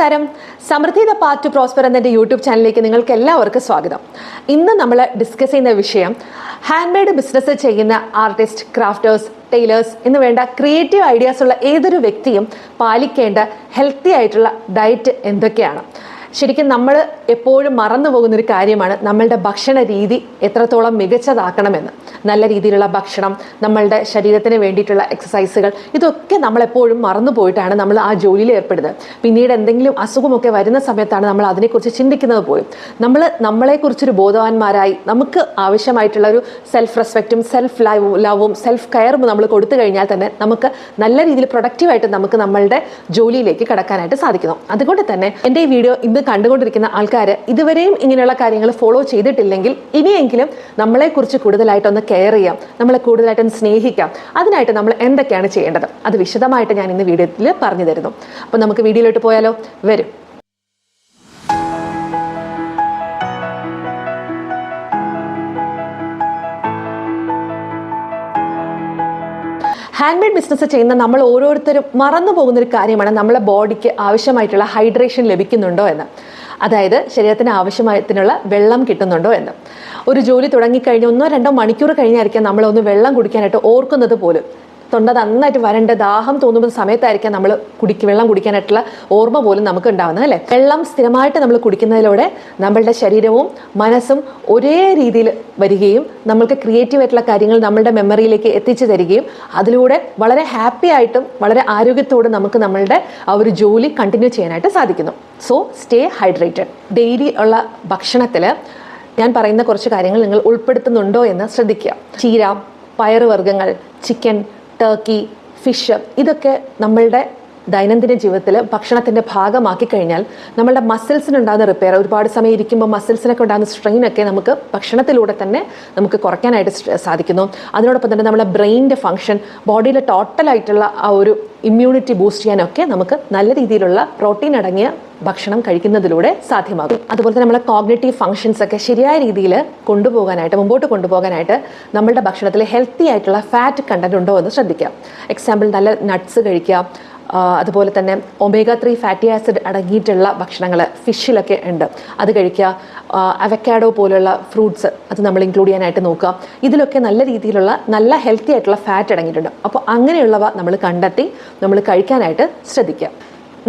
നമസ്കാരം. Samruddhi the part two prosper എന്ന എന്റെ യൂട്യൂബ് ചാനലിലേക്ക് നിങ്ങൾക്ക് എല്ലാവർക്കും സ്വാഗതം. ഇന്ന് നമ്മൾ ഡിസ്കസ് ചെയ്യുന്ന വിഷയം ഹാൻഡ് മെയ്ഡ് ബിസിനസ് ചെയ്യുന്ന ആർട്ടിസ്റ്റ് ക്രാഫ്റ്റേഴ്സ് ടൈലേഴ്സ് എന്ന് വേണ്ട ക്രിയേറ്റീവ് ഐഡിയാസ് ഉള്ള ഏതൊരു വ്യക്തിയും പാലിക്കേണ്ട ഹെൽത്തി ആയിട്ടുള്ള ഡയറ്റ് എന്തൊക്കെയാണ്? ശരിക്കും നമ്മൾ എപ്പോഴും മറന്നു പോകുന്ന ഒരു കാര്യമാണ് നമ്മളുടെ ഭക്ഷണ രീതി എത്രത്തോളം മികച്ചതാക്കണമെന്ന്. നല്ല രീതിയിലുള്ള ഭക്ഷണം നമ്മളുടെ ശരീരത്തിന് വേണ്ടിയിട്ടുള്ള എക്സസൈസുകൾ ഇതൊക്കെ നമ്മളെപ്പോഴും മറന്നു പോയിട്ടാണ് നമ്മൾ ആ ജോലിയിൽ ഏർപ്പെടുന്നത്. പിന്നീട് എന്തെങ്കിലും അസുഖമൊക്കെ വരുന്ന സമയത്താണ് നമ്മൾ അതിനെക്കുറിച്ച് ചിന്തിക്കുന്നത് പോലും. നമ്മൾ നമ്മളെക്കുറിച്ചൊരു ബോധവാന്മാരായി നമുക്ക് ആവശ്യമായിട്ടുള്ള ഒരു സെൽഫ് റെസ്പെക്റ്റും സെൽഫ് ലവ് ലവും സെൽഫ് കെയറും നമ്മൾ കൊടുത്തു കഴിഞ്ഞാൽ തന്നെ നമുക്ക് നല്ല രീതിയിൽ പ്രൊഡക്റ്റീവായിട്ട് നമുക്ക് നമ്മളുടെ ജോലിയിലേക്ക് കടക്കാനായിട്ട് സാധിക്കുന്നു. അതുകൊണ്ട് തന്നെ എന്റെ ഈ വീഡിയോ ഇന്ന് കണ്ടുകൊണ്ടിരിക്കുന്ന ആൾക്കാർ ഇതുവരെയും ഇങ്ങനെയുള്ള കാര്യങ്ങൾ ഫോളോ ചെയ്തിട്ടില്ലെങ്കിൽ ഇനിയെങ്കിലും നമ്മളെക്കുറിച്ച് കൂടുതലായിട്ടൊന്ന് കെയർ ചെയ്യാം നമ്മളെ കൂടുതലായിട്ടൊന്ന് സ്നേഹിക്കാം. അതിനായിട്ട് നമ്മൾ എന്തൊക്കെയാണ് ചെയ്യേണ്ടത്? അത് വിശദമായിട്ട് ഞാൻ ഇന്ന് വീഡിയോയിൽ പറഞ്ഞു തരുന്നു അപ്പോൾ നമുക്ക് വീഡിയോയിലോട്ട് പോയാലോ? വരും. ഹാൻഡ് മെയ്ഡ് ബിസിനസ് ചെയ്യുന്ന നമ്മൾ ഓരോരുത്തരും മറന്നു പോകുന്ന ഒരു കാര്യമാണ് നമ്മളെ ബോഡിക്ക് ആവശ്യമായിട്ടുള്ള ഹൈഡ്രേഷൻ ലഭിക്കുന്നുണ്ടോ എന്ന്. അതായത് ശരീരത്തിന് ആവശ്യമായതിനുള്ള വെള്ളം കിട്ടുന്നുണ്ടോ എന്ന്. ഒരു ജോലി തുടങ്ങിക്കഴിഞ്ഞ് ഒന്നോ രണ്ടോ മണിക്കൂർ കഴിഞ്ഞായിരിക്കാം നമ്മളൊന്ന് വെള്ളം കുടിക്കാനായിട്ട് ഓർക്കുന്നത് പോലും. തൊണ്ട നന്നായിട്ട് വരണ്ട ദാഹം തോന്നുന്ന സമയത്തായിരിക്കാം നമ്മൾ കുടിക്ക് വെള്ളം കുടിക്കാനായിട്ടുള്ള ഓർമ്മ പോലും നമുക്ക് ഉണ്ടാവുന്നത് അല്ലേ? വെള്ളം സ്ഥിരമായിട്ട് നമ്മൾ കുടിക്കുന്നതിലൂടെ നമ്മളുടെ ശരീരവും മനസ്സും ഒരേ രീതിയിൽ വരികയും നമ്മൾക്ക് ക്രിയേറ്റീവ് ആയിട്ടുള്ള കാര്യങ്ങൾ നമ്മളുടെ മെമ്മറിയിലേക്ക് എത്തിച്ചു തരികയും അതിലൂടെ വളരെ ഹാപ്പി ആയിട്ടും വളരെ ആരോഗ്യത്തോടും നമുക്ക് നമ്മളുടെ ആ ഒരു ജോലി കണ്ടിന്യൂ ചെയ്യാനായിട്ട് സാധിക്കുന്നു. സോ സ്റ്റേ ഹൈഡ്രേറ്റഡ് ഡെയിലി ഉള്ള ഭക്ഷണത്തിൽ ഞാൻ പറയുന്ന കുറച്ച് കാര്യങ്ങൾ നിങ്ങൾ ഉൾപ്പെടുത്തുന്നുണ്ടോ എന്ന് ശ്രദ്ധിക്കുക. ചീര പയറുവർഗങ്ങൾ ചിക്കൻ ടർക്കി ഫിഷ് ഇതൊക്കെ നമ്മളുടെ ദൈനംദിന ജീവിതത്തിൽ ഭക്ഷണത്തിന്റെ ഭാഗമാക്കി കഴിഞ്ഞാൽ നമ്മളുടെ മസിൽസിനുണ്ടാകുന്ന റിപ്പയർ ഒരുപാട് സമയം ഇരിക്കുമ്പോൾ മസിൽസിനൊക്കെ ഉണ്ടാകുന്ന സ്ട്രെയിൻ ഒക്കെ നമുക്ക് ഭക്ഷണത്തിലൂടെ തന്നെ നമുക്ക് കുറയ്ക്കാനായിട്ട് സാധിക്കുന്നു. അതിനോടൊപ്പം തന്നെ നമ്മുടെ ബ്രെയിനിന്റെ ഫങ്ഷൻ ബോഡിയിലെ ടോട്ടലായിട്ടുള്ള ആ ഒരു ഇമ്മ്യൂണിറ്റി ബൂസ്റ്റ് ചെയ്യാനൊക്കെ നമുക്ക് നല്ല രീതിയിലുള്ള പ്രോട്ടീൻ അടങ്ങിയ ഭക്ഷണം കഴിക്കുന്നതിലൂടെ സാധ്യമാകും. അതുപോലെ തന്നെ നമ്മളെ കോഗ്നേറ്റീവ് ഫങ്ഷൻസ് ഒക്കെ ശരിയായ രീതിയിൽ കൊണ്ടുപോകാനായിട്ട് മുമ്പോട്ട് കൊണ്ടുപോകാനായിട്ട് നമ്മളുടെ ഭക്ഷണത്തിൽ ഹെൽത്തി ആയിട്ടുള്ള ഫാറ്റ് കണ്ടന്റ് ഉണ്ടോ എന്ന് ശ്രദ്ധിക്കാം. എക്സാമ്പിൾ നല്ല നട്ട്സ് കഴിക്കുക അതുപോലെ തന്നെ ഒമേഗ ത്രീ ഫാറ്റി ആസിഡ് അടങ്ങിയിട്ടുള്ള ഭക്ഷണങ്ങൾ ഫിഷിലൊക്കെ ഉണ്ട്. അത് കഴിക്കുക അവക്കാഡോ പോലെയുള്ള ഫ്രൂട്ട്സ് അത് നമ്മൾ ഇൻക്ലൂഡ് ചെയ്യാനായിട്ട് നോക്കുക. ഇതിലൊക്കെ നല്ല രീതിയിലുള്ള നല്ല ഹെൽത്തി ആയിട്ടുള്ള ഫാറ്റ് അടങ്ങിയിട്ടുണ്ട്. അപ്പോൾ അങ്ങനെയുള്ളവ നമ്മൾ കണ്ടെത്തി നമ്മൾ കഴിക്കാനായിട്ട് ശ്രദ്ധിക്കുക.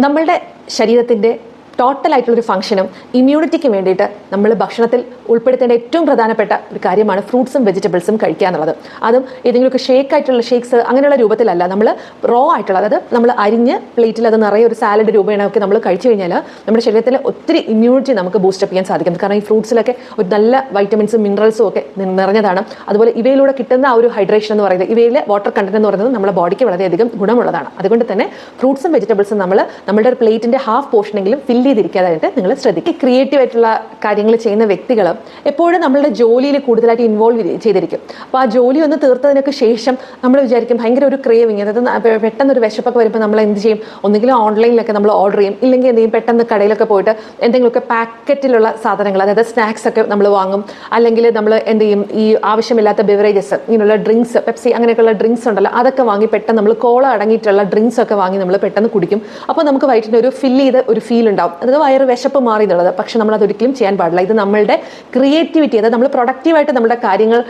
നമ്മളുടെ ശരീരത്തിന്റെ ടോട്ടൽ ആയിട്ടുള്ളൊരു ഫംഗ്ഷനും ഇമ്മ്യൂണിറ്റിക്ക് വേണ്ടിയിട്ട് നമ്മൾ ഭക്ഷണത്തിൽ ഉൾപ്പെടുത്തേണ്ട ഏറ്റവും പ്രധാനപ്പെട്ട ഒരു കാര്യമാണ് ഫ്രൂട്ട്സും വെജിറ്റബിൾസും കഴിക്കുക എന്നുള്ളത്. അതും ഏതെങ്കിലുമൊക്കെ ഷേക്ക് ആയിട്ടുള്ള ഷേക്സ് അങ്ങനെയുള്ള രൂപത്തിലല്ല. നമ്മൾ റോ ആയിട്ടുള്ള അതായത് നമ്മൾ അരിഞ്ഞ് പ്ലേറ്റിൽ അത് നിറയെ ഒരു സാലഡ് രൂപേണ ഒക്കെ നമ്മൾ കഴിച്ചു കഴിഞ്ഞാൽ നമ്മുടെ ശരീരത്തിൽ ഒത്തിരി ഇമ്മ്യൂണിറ്റി നമുക്ക് ബൂസ്റ്റപ്പ് ചെയ്യാൻ സാധിക്കും. കാരണം ഈ ഫ്രൂട്ട്സിലൊക്കെ ഒരു നല്ല വൈറ്റമിൻസും മിനറൽസും ഒക്കെ നിറഞ്ഞതാണ്. അതുപോലെ ഇവയിലൂടെ കിട്ടുന്ന ആ ഒരു ഹൈഡ്രേഷൻ എന്ന് പറയുന്നത് ഇവയിലെ വാട്ടർ കണ്ടന്റ് എന്ന് പറയുന്നത് നമ്മുടെ ബോഡിക്ക് വളരെയധികം ഗുണമുള്ളതാണ്. അതുകൊണ്ട് തന്നെ ഫ്രൂട്ട്സും വെജിറ്റബിൾസും നമ്മൾ നമ്മുടെ ഒരു പ്ലേറ്റിന്റെ ഹാഫ് പോർഷനെങ്കിലും ഫില്ല് ചെയ്തിരിക്കാനായിട്ട് നിങ്ങൾ ശ്രദ്ധിക്കുക. ക്രിയേറ്റീവ് ആയിട്ടുള്ള കാര്യങ്ങൾ ചെയ്യുന്ന വ്യക്തികൾ എപ്പോഴും നമ്മളുടെ ജോലിയിൽ കൂടുതലായിട്ട് ഇൻവോൾവ് ചെയ്തിരിക്കും. അപ്പോൾ ആ ജോലി ഒന്ന് തീർത്തതിനൊക്കെ ശേഷം നമ്മൾ വിചാരിക്കും ഭയങ്കര ഒരു ക്രേവിങ് അതായത് പെട്ടെന്ന് ഒരു വിശപ്പൊക്കെ വരുമ്പോൾ നമ്മൾ എന്ത് ചെയ്യും? ഒന്നുകിലും ഓൺലൈനിലൊക്കെ നമ്മൾ ഓർഡർ ചെയ്യും. ഇല്ലെങ്കിൽ എന്ത് ചെയ്യും? പെട്ടെന്ന് കടയിലൊക്കെ പോയിട്ട് എന്തെങ്കിലുമൊക്കെ പാക്കറ്റിലുള്ള സാധനങ്ങൾ അതായത് സ്നാക്സ് ഒക്കെ നമ്മൾ വാങ്ങും. അല്ലെങ്കിൽ നമ്മൾ എന്ത് ചെയ്യും? ഈ ആവശ്യമില്ലാത്ത ബിവറേജസ് ഇങ്ങനെയുള്ള ഡ്രിങ്ക്സ് പെപ്സി അങ്ങനെയൊക്കെയുള്ള ഡ്രിങ്ക്സ് ഉണ്ടല്ലോ അതൊക്കെ വാങ്ങി പെട്ടെന്ന് നമ്മൾ കോള അടങ്ങിയിട്ടുള്ള ഡ്രിങ്ക്സ് ഒക്കെ വാങ്ങി നമ്മൾ പെട്ടെന്ന് കുടിക്കും. അപ്പോൾ നമുക്ക് വയറ്റിന് ഒരു ഫില്ല് ചെയ്ത ഒരു ഫീൽ ഉണ്ടാവും. അതായത് വയറ് വിശപ്പ് മാറി എന്നുള്ളത്. പക്ഷെ നമ്മൾ അത് ഒരിക്കലും ചെയ്യാൻ പാടില്ല. ഇത് നമ്മളുടെ ക്രിയേറ്റിവിറ്റി അതായത് നമ്മൾ പ്രൊഡക്റ്റീവായിട്ട് നമ്മുടെ കാര്യങ്ങൾ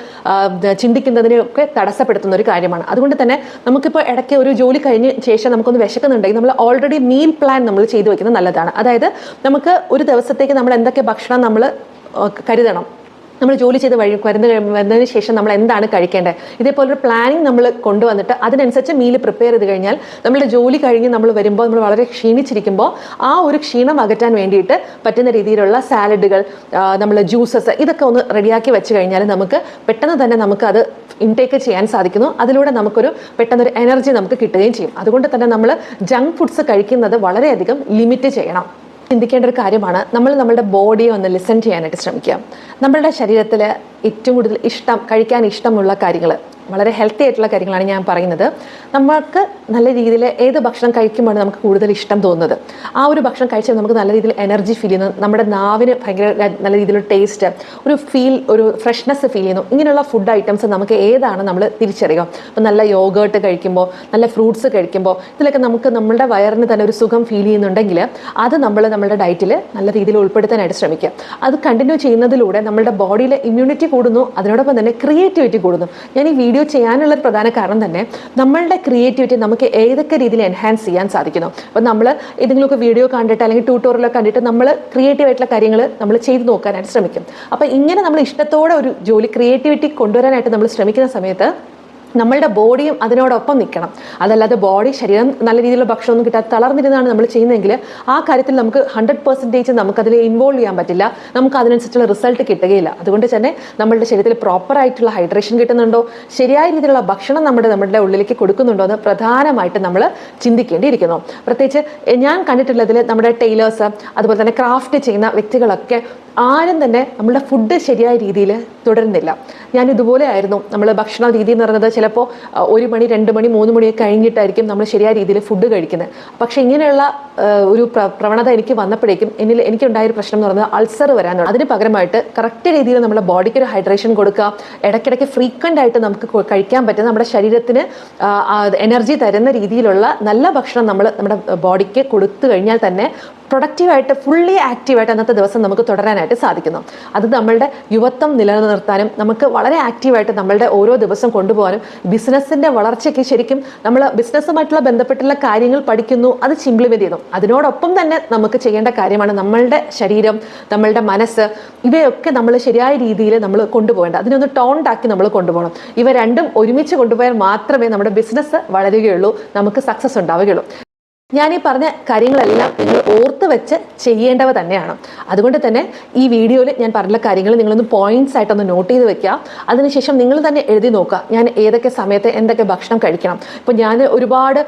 ചിന്തിക്കുന്നതിനെയൊക്കെ തടസ്സപ്പെടുത്തുന്ന ഒരു കാര്യമാണ്. അതുകൊണ്ട് തന്നെ നമുക്കിപ്പോൾ ഇടയ്ക്ക് ഒരു ജോലി കഴിഞ്ഞ ശേഷം നമുക്കൊന്ന് വിശക്കുന്നുണ്ടെങ്കിൽ നമ്മൾ ഓൾറെഡി മീൽ പ്ലാൻ നമ്മൾ ചെയ്തു വെക്കുന്നത് നല്ലതാണ്. അതായത് നമുക്ക് ഒരു ദിവസത്തേക്ക് നമ്മൾ എന്തൊക്കെ ഭക്ഷണം നമ്മൾ കരുതണം. നമ്മൾ ജോലി ചെയ്ത് വഴി വരുന്ന വരുന്നതിന് ശേഷം നമ്മൾ എന്താണ് കഴിക്കേണ്ടത്? ഇതേപോലൊരു പ്ലാനിങ് നമ്മൾ കൊണ്ടുവന്നിട്ട് അതിനനുസരിച്ച് മീൽ പ്രിപ്പയർ ചെയ്ത് കഴിഞ്ഞാൽ നമ്മുടെ ജോലി കഴിഞ്ഞ് നമ്മൾ വരുമ്പോൾ നമ്മൾ വളരെ ക്ഷീണിച്ചിരിക്കുമ്പോൾ ആ ഒരു ക്ഷീണം അകറ്റാൻ വേണ്ടിയിട്ട് പറ്റുന്ന രീതിയിലുള്ള സാലഡുകൾ നമ്മൾ ജ്യൂസസ് ഇതൊക്കെ ഒന്ന് റെഡിയാക്കി വെച്ച് കഴിഞ്ഞാൽ നമുക്ക് പെട്ടെന്ന് തന്നെ നമുക്ക് അത് ഇൻടേക്ക് ചെയ്യാൻ സാധിക്കുന്നു. അതിലൂടെ നമുക്കൊരു പെട്ടെന്നൊരു എനർജി നമുക്ക് കിട്ടുകയും ചെയ്യും. അതുകൊണ്ട് തന്നെ നമ്മൾ ജങ്ക് ഫുഡ്സ് കഴിക്കുന്നത് വളരെയധികം ലിമിറ്റ് ചെയ്യണം. ചിന്തിക്കേണ്ട ഒരു കാര്യമാണ്. നമ്മൾ നമ്മുടെ ബോഡിയെ ഒന്ന് ലിസൺ ചെയ്യാനായിട്ട് ശ്രമിക്കുക. നമ്മളുടെ ശരീരത്തിൽ ഏറ്റവും കൂടുതൽ ഇഷ്ടം കഴിക്കാൻ ഇഷ്ടമുള്ള കാര്യങ്ങൾ വളരെ ഹെൽത്തി ആയിട്ടുള്ള കാര്യങ്ങളാണ് ഞാൻ പറയുന്നത്. നമുക്ക് നല്ല രീതിയിൽ ഏത് ഭക്ഷണം കഴിക്കുമ്പോഴാണ് നമുക്ക് കൂടുതൽ ഇഷ്ടം തോന്നുന്നത്? ആ ഒരു ഭക്ഷണം കഴിച്ചാൽ നമുക്ക് നല്ല രീതിയിൽ എനർജി ഫീൽ ചെയ്യുന്നു. നമ്മുടെ നാവിന് ഭയങ്കര നല്ല രീതിയിലുള്ള ടേസ്റ്റ് ഒരു ഫീൽ ഒരു ഫ്രഷ്നെസ് ഫീൽ ചെയ്യുന്നു. ഇങ്ങനെയുള്ള ഫുഡ് ഐറ്റംസ് നമുക്ക് ഏതാണ് നമ്മൾ തിരിച്ചറിയുക? അപ്പോൾ നല്ല യോഗേർട്ട് കഴിക്കുമ്പോൾ നല്ല ഫ്രൂട്ട്സ് കഴിക്കുമ്പോൾ ഇതിലൊക്കെ നമുക്ക് നമ്മുടെ വയറിന് തന്നെ ഒരു സുഖം ഫീൽ ചെയ്യുന്നുണ്ടെങ്കിൽ അത് നമ്മൾ നമ്മുടെ ഡയറ്റിൽ നല്ല രീതിയിൽ ഉൾപ്പെടുത്താനായിട്ട് ശ്രമിക്കുക. അത് കണ്ടിന്യൂ ചെയ്യുന്നതിലൂടെ നമ്മുടെ ബോഡിയിലെ ഇമ്മ്യൂണിറ്റി കൂടുന്നു. അതിനോടൊപ്പം തന്നെ ക്രിയേറ്റിവിറ്റി കൂടുന്നു. ഞാൻ ഈ വീഡിയോ ചെയ്യാനുള്ള പ്രധാന കാരണം തന്നെ നമ്മളുടെ ക്രിയേറ്റിവിറ്റി നമുക്ക് ഏതൊക്കെ രീതിയിൽ എൻഹാൻസ് ചെയ്യാൻ സാധിക്കുന്നു. അപ്പോൾ നമ്മൾ ഏതെങ്കിലുമൊക്കെ വീഡിയോ കണ്ടിട്ട് അല്ലെങ്കിൽ ട്യൂട്ടോറിയലൊക്കെ കണ്ടിട്ട് നമ്മൾ ക്രിയേറ്റീവ് ആയിട്ടുള്ള കാര്യങ്ങൾ നമ്മൾ ചെയ്തു നോക്കാനായിട്ട് ശ്രമിക്കും. അപ്പോൾ ഇങ്ങനെ നമ്മൾ ഇഷ്ടത്തോടെ ഒരു ജോലി ക്രിയേറ്റിവിറ്റി കൊണ്ടുവരാനായിട്ട് നമ്മൾ ശ്രമിക്കുന്ന സമയത്ത് നമ്മളുടെ ബോഡിയും അതിനോടൊപ്പം നിൽക്കണം. അതല്ലാതെ ബോഡി ശരീരം നല്ല രീതിയിലുള്ള ഭക്ഷണമൊന്നും കിട്ടാതെ തളർന്നിരുന്നാണ് നമ്മൾ ചെയ്യുന്നതെങ്കിൽ ആ കാര്യത്തിൽ നമുക്ക് ഹൺഡ്രഡ് പെർസെന്റേജ് നമുക്കതിൽ ഇൻവോൾവ് ചെയ്യാൻ പറ്റില്ല. നമുക്ക് അതിനനുസരിച്ചുള്ള റിസൾട്ട് കിട്ടുകയില്ല. അതുകൊണ്ട് തന്നെ നമ്മളുടെ ശരീരത്തിൽ പ്രോപ്പറായിട്ടുള്ള ഹൈഡ്രേഷൻ കിട്ടുന്നുണ്ടോ? ശരിയായ രീതിയിലുള്ള ഭക്ഷണം നമ്മുടെ നമ്മുടെ ഉള്ളിലേക്ക് കൊടുക്കുന്നുണ്ടോ എന്ന് പ്രധാനമായിട്ട് നമ്മൾ ചിന്തിക്കേണ്ടിയിരിക്കുന്നു. പ്രത്യേകിച്ച് ഞാൻ കണ്ടിട്ടുള്ളതിൽ നമ്മുടെ ടൈലേഴ്സ് അതുപോലെ തന്നെ ക്രാഫ്റ്റ് ചെയ്യുന്ന വ്യക്തികളൊക്കെ ആരും തന്നെ നമ്മുടെ ഫുഡ് ശരിയായ രീതിയിൽ തുടരുന്നില്ല. ഞാൻ ഇതുപോലെ ആയിരുന്നു. നമ്മൾ ഭക്ഷണ രീതി എന്ന് പറയുന്നത് ചിലപ്പോൾ ഒരു മണി രണ്ട് മണി മൂന്ന് മണിയൊക്കെ കഴിഞ്ഞിട്ടായിരിക്കും നമ്മൾ ശരിയായ രീതിയിൽ ഫുഡ് കഴിക്കുന്നത് പക്ഷേ ഇങ്ങനെയുള്ള ഒരു പ്രവണത എനിക്ക് വന്നപ്പോഴേക്കും എന്നിൽ എനിക്കുണ്ടായൊരു പ്രശ്നം എന്ന് പറയുന്നത് അൾസർ വരാനാണ്. അതിന് പകരമായിട്ട് കറക്റ്റ് രീതിയിൽ നമ്മുടെ ബോഡിക്ക് ഒരു ഹൈഡ്രേഷൻ കൊടുക്കുക. ഇടയ്ക്കിടയ്ക്ക് ഫ്രീക്വന്റ് ആയിട്ട് നമുക്ക് കഴിക്കാൻ പറ്റുന്ന നമ്മുടെ ശരീരത്തിന് എനർജി തരുന്ന രീതിയിലുള്ള നല്ല ഭക്ഷണം നമ്മൾ നമ്മുടെ ബോഡിക്ക് കൊടുത്തു കഴിഞ്ഞാൽ തന്നെ പ്രൊഡക്റ്റീവായിട്ട് ഫുള്ളി ആക്റ്റീവായിട്ട് അന്നത്തെ ദിവസം നമുക്ക് തുടരാനായിട്ട് സാധിക്കുന്നു. അത് നമ്മളുടെ യുവത്വം നിലനിർത്താനും നമുക്ക് വളരെ ആക്റ്റീവായിട്ട് നമ്മളുടെ ഓരോ ദിവസം കൊണ്ടുപോകാനും ബിസിനസ്സിന്റെ വളർച്ചയ്ക്ക് ശരിക്കും നമ്മൾ ബിസിനസ്സുമായിട്ടുള്ള ബന്ധപ്പെട്ടുള്ള കാര്യങ്ങൾ പഠിക്കുന്നു അത് ഇംപ്ലിമെന്റ് ചെയ്യുന്നു. അതിനോടൊപ്പം തന്നെ നമുക്ക് ചെയ്യേണ്ട കാര്യമാണ് നമ്മളുടെ ശരീരം നമ്മളുടെ മനസ്സ് ഇവയൊക്കെ നമ്മൾ ശരിയായ രീതിയിൽ നമ്മൾ കൊണ്ടുപോകേണ്ടത്. അതിനൊന്ന് ടോൺഡ് ആക്കി നമ്മൾ കൊണ്ടുപോകണം. ഇവ രണ്ടും ഒരുമിച്ച് കൊണ്ടുപോയാൽ മാത്രമേ നമ്മുടെ ബിസിനസ് വളരുകയുള്ളൂ നമുക്ക് സക്സസ് ഉണ്ടാവുകയുള്ളൂ. ഞാൻ ഈ പറഞ്ഞ കാര്യങ്ങളെല്ലാം നിങ്ങൾ ഓർത്ത് വെച്ച് ചെയ്യേണ്ടവ തന്നെയാണ്. അതുകൊണ്ട് തന്നെ ഈ വീഡിയോയിൽ ഞാൻ പറഞ്ഞ കാര്യങ്ങൾ നിങ്ങളൊന്ന് പോയിന്റ്സ് ആയിട്ടൊന്ന് നോട്ട് ചെയ്ത് വെക്കുക. അതിനുശേഷം നിങ്ങൾ തന്നെ എഴുതി നോക്കുക. ഞാൻ ഏതൊക്കെ സമയത്ത് എന്തൊക്കെ ഭക്ഷണം കഴിക്കണം. ഇപ്പോൾ ഞാൻ ഒരുപാട്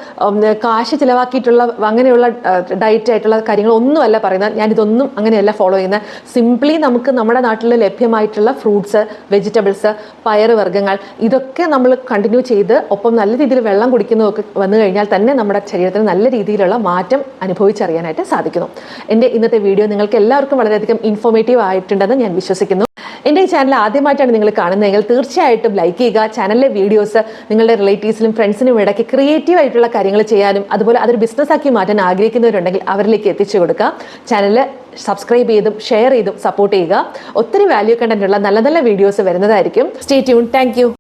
കാശ് ചിലവാക്കിയിട്ടുള്ള അങ്ങനെയുള്ള ഡയറ്റ് ആയിട്ടുള്ള കാര്യങ്ങളൊന്നുമല്ല പറയുന്നത്. ഞാൻ ഇതൊന്നും അങ്ങനെയല്ല ഫോളോ ചെയ്യുന്നത്. സിംപ്ലി നമുക്ക് നമ്മുടെ നാട്ടിൽ ലഭ്യമായിട്ടുള്ള ഫ്രൂട്ട്സ് വെജിറ്റബിൾസ് പയറുവർഗങ്ങൾ ഇതൊക്കെ നമ്മൾ കണ്ടിന്യൂ ചെയ്ത് ഒപ്പം നല്ല രീതിയിൽ വെള്ളം കുടിക്കുന്നതൊക്കെ വന്നു കഴിഞ്ഞാൽ തന്നെ നമ്മുടെ ശരീരത്തിന് നല്ല രീതിയിലുള്ള മാറ്റം അനുഭവിച്ചറിയാനായിട്ട് സാധിക്കുന്നു. എന്റെ ഇന്നത്തെ വീഡിയോ നിങ്ങൾക്ക് എല്ലാവർക്കും വളരെയധികം ഇൻഫോർമേറ്റീവ് ആയിട്ടുണ്ടെന്ന് ഞാൻ വിശ്വസിക്കുന്നു. എന്റെ ഈ ചാനൽ ആദ്യമായിട്ടാണ് നിങ്ങൾ കാണുന്നതെങ്കിൽ തീർച്ചയായിട്ടും ലൈക്ക് ചെയ്യുക ചാനലിലെ വീഡിയോസ് നിങ്ങളുടെ റിലേറ്റീവ്സിനും ഫ്രണ്ട്സിനും ഇടയ്ക്ക് ക്രിയേറ്റീവ് ആയിട്ടുള്ള കാര്യങ്ങൾ ചെയ്യാനും അതുപോലെ അതൊരു ബിസിനസ്സാക്കി മാറ്റാൻ ആഗ്രഹിക്കുന്നവരുണ്ടെങ്കിൽ അവരിലേക്ക് എത്തിച്ചു കൊടുക്കുക. ചാനൽ സബ്സ്ക്രൈബ് ചെയ്തും ഷെയർ ചെയ്തും സപ്പോർട്ട് ചെയ്യുക. ഒത്തിരി വാല്യൂ കണ്ടന്റുള്ള നല്ല നല്ല വീഡിയോസ് വരുന്നതായിരിക്കും. Stay tune thank